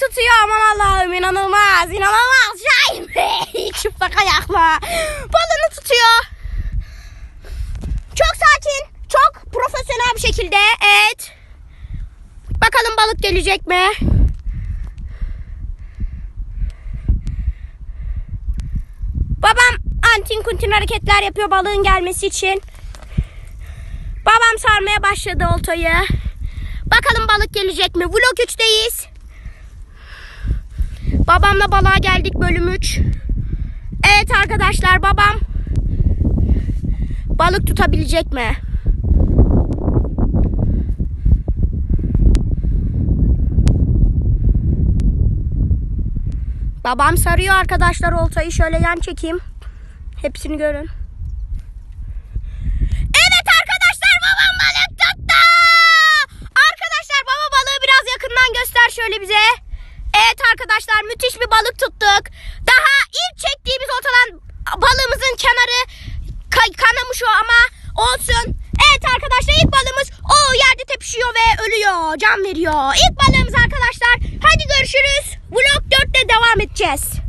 tutuyor. Aman Allah'ım inanılmaz inanılmaz. Şahin çıplak ayakla. Balını tutuyor. Çok sakin çok profesyonel bir şekilde evet. Bakalım balık gelecek mi? Babam antin kuntin hareketler yapıyor balığın gelmesi için. Babam sarmaya başladı oltayı. Bakalım balık gelecek mi? Vlog 3'teyiz Babamla balığa geldik bölüm 3. Evet arkadaşlar babam balık tutabilecek mi? Babam sarıyor arkadaşlar oltayı şöyle yan çekeyim. Hepsini görün. Evet arkadaşlar babam balık tuttu. Arkadaşlar baba balığı biraz yakından göster şöyle bize. Evet arkadaşlar müthiş bir balık tuttuk. Daha ilk çektiğimiz oltadan balığımızın kenarı ka- kanamış o ama olsun. Evet arkadaşlar ilk balığımız o yerde tepişiyor ve ölüyor. Can veriyor. İlk balığımız arkadaşlar. Hadi görüşürüz. Vlog 4'te devam edeceğiz.